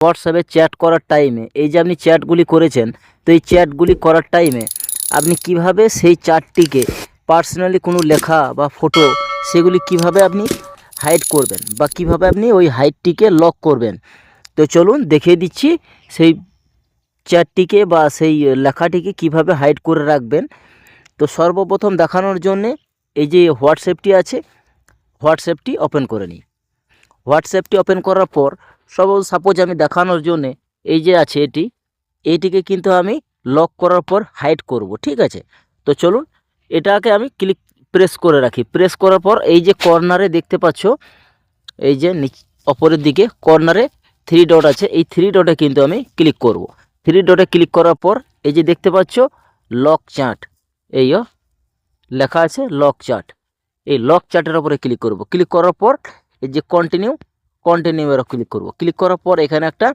হোয়াটসঅ্যাপে চ্যাট করার টাইমে, এই যে আপনি চ্যাটগুলি করেছেন, তো এই চ্যাটগুলি করার টাইমে আপনি কীভাবে সেই চ্যাটটিকে পার্সোনালি কোনো লেখা বা ফটো সেগুলি কীভাবে আপনি হাইড করবেন বা কীভাবে আপনি ওই হাইটটিকে লক করবেন? তো চলুন দেখিয়ে দিচ্ছি সেই চ্যাটটিকে বা সেই লেখাটিকে কীভাবে হাইড করে রাখবেন। তো সর্বপ্রথম দেখানোর জন্যে এই যে হোয়াটসঅ্যাপটি আছে, হোয়াটসঅ্যাপটি ওপেন করে নিই। হোয়াটসঅ্যাপটি ওপেন করার পর সব সাপোজ আমি দেখানোর জন্যে এই যে আছে এটি এইটিকে কিন্তু আমি লক করার পর হাইড করব, ঠিক আছে? তো চলুন, এটাকে আমি ক্লিক প্রেস করে রাখি। প্রেস করার পর এই যে কর্নারে দেখতে পাচ্ছ, এই যে অপরের দিকে কর্নারে থ্রি ডট আছে, এই থ্রি ডটে কিন্তু আমি ক্লিক করব। থ্রি ডটে ক্লিক করার পর এই যে দেখতে পাচ্ছ লক চার্ট এইও লেখা আছে লক চার্ট এই লক চার্টের উপরে ক্লিক করব। ক্লিক করার পর এই যে কন্টিনিউ কন্টিনিউ এর ক্লিক করব। ক্লিক করার পর এখানে একটা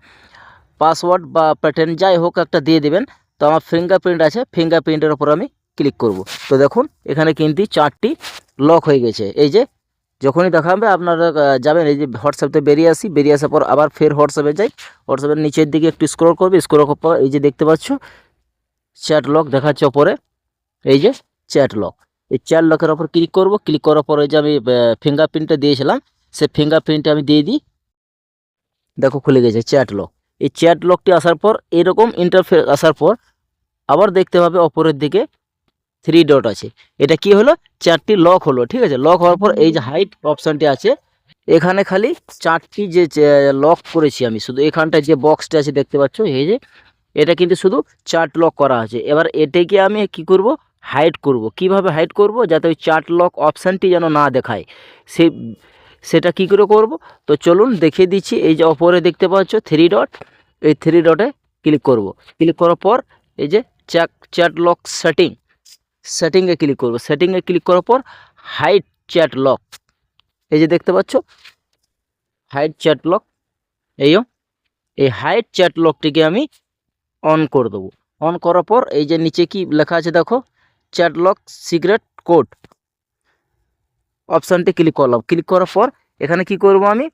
পাসওয়ার্ড বা প্যাটার্ন যাই হোক একটা দিয়ে দেবেন। তো আমার ফিঙ্গারপ্রিন্ট আছে ফিঙ্গারপ্রিন্টের উপর আমি ক্লিক করব। তো দেখুন এখানে কিন্তু চারটি লক হয়ে গেছে। এই যে যখনই দেখাবে আপনারা আহ, যাবেন এই যে হোয়াটসঅ্যাপতে বেরিয়ে আসি বেরিয়ে আসার পর আবার ফের হোয়াটসঅ্যাপে যাই। হোয়াটসঅ্যাপের নিচের দিকে একটু স্ক্রল করবে স্ক্রল করার পর এই যে দেখতে পাচ্ছ চ্যাট লক দেখাচ্ছে ওপরে। এই যে চ্যাট লক এই চ্যাট লকের ওপর ক্লিক করব। ক্লিক করার পরে যে আমি ফিঙ্গারপ্রিন্টটা দিয়েছিলাম। সে ফিঙ্গারপ্রিন্টটা আমি দিয়ে দিই। দেখো খুলে গেছে চ্যাট লক এই চ্যাট লকটি আসার পর, এরকম ইন্টারফেস আসার পর, আবার দেখতে পাবে অপরের দিকে থ্রি ডট আছে। এটা কি হলো? চারটি লক হলো, ঠিক আছে? লক হওয়ার পর এই যে হাইট অপশানটি আছে, এখানে খালি চারটি যে লক করেছি আমি, শুধু এখানটায় যে বক্সটা আছে দেখতে পাচ্ছ? এই যে, এটা কিন্তু শুধু চার্ট লক করা আছে। এবার এটাকে আমি কি করব? হাইড করব। কীভাবে হাইড করব? যাতে ওই চার্ট লক অপশানটি যেন না দেখায়। সে সেটা কি করে করব? তো চলুন দেখিয়ে দিচ্ছি, এই যে অপরে দেখতে পাচ্ছ থ্রি ডট এই থ্রি ডটে ক্লিক করব। ক্লিক করার পর এই যে চ্যাট চ্যাট লক সেটিং সেটিংয়ে ক্লিক করব। সেটিংয়ে ক্লিক করার পর হাইট চ্যাট লক এই যে দেখতে পাচ্ছ হাইট চ্যাট লক এইও এই হাইট চ্যাট লকটিকে আমি অন করে দেবো। অন করার পর এই যে নিচে কি লেখা আছে দেখো চ্যাট লক সিক্রেট কোড অপশানটি ক্লিক করলাম। ক্লিক করার পর এখানে কি করব আমি?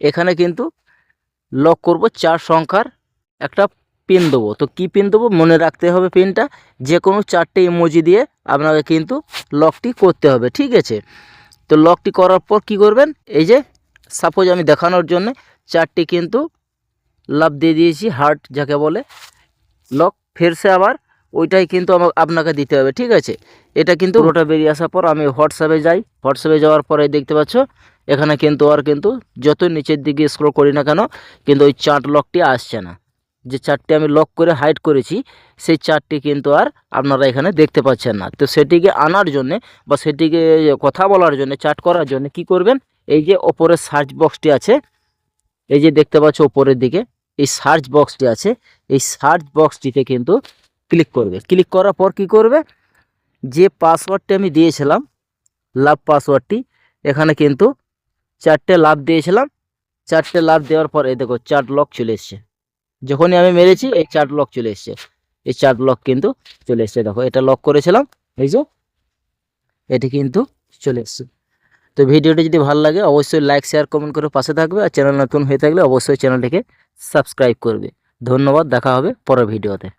এখানে কিন্তু লক করব চার সংখ্যার একটা পিন দেবো। তো কি পিন দেবো? মনে রাখতে হবে পিনটা যে কোনো চারটে ইমোজি দিয়ে আপনাকে কিন্তু লকটি করতে হবে, ঠিক আছে? তো লকটি করার পর কি করবেন? এই যে সাপোজ আমি দেখানোর জন্য চারটি কিন্তু লাভ দিয়ে দিয়েছি হার্ট যাকে বলে লক ফেরসে আবার ওইটাই কিন্তু আপনাকে দিতে হবে, ঠিক আছে? এটা কিন্তু পুরোটা বেরিয়ে আসার পর আমি হোয়াটসঅ্যাপে যাই। হোয়াটসঅ্যাপে যাওয়ার পরে দেখতে পাচ্ছ, এখানে কিন্তু আর কিন্তু যত নিচের দিকে স্ক্রল করি না কেন, কিন্তু ওই চার্ট লকটি আসছে না। যে চারটি আমি লক করে হাইড করেছি, সেই চারটি কিন্তু আর আপনারা এখানে দেখতে পাচ্ছেন না। তো সেটিকে আনার জন্যে বা সেটিকে কথা বলার জন্য চার্ট করার জন্য কি করবেন? এই যে ওপরে সার্চ বক্সটি আছে, এই যে দেখতে পাচ্ছ ওপরের দিকে, এই সার্চ বক্সটি আছে, এই সার্চ বক্সটিতে কিন্তু ক্লিক করবে। ক্লিক করার পর কি করবে? যে পাসওয়ার্ডটি আমি দিয়েছিলাম লাভ পাসওয়ার্ডটি এখানে কিন্তু চারটে লাভ দিয়েছিলাম। চারটে লাভ দেওয়ার পর এই দেখো চার্ট লক চলে এসছে। যখনই আমি মেরেছি, এই চার্ট লক চলে এসছে। এই চার্ট লক কিন্তু চলে এসছে। দেখো, এটা লক করেছিলাম, এই যে এটি কিন্তু চলে এসছে। তো ভিডিওটি যদি ভালো লাগে, অবশ্যই লাইক শেয়ার কমেন্ট করে পাশে থাকবে। আর চ্যানেল নতুন হয়ে থাকলে অবশ্যই চ্যানেলটিকে সাবস্ক্রাইব করবে। ধন্যবাদ, দেখা হবে পরের ভিডিওতে।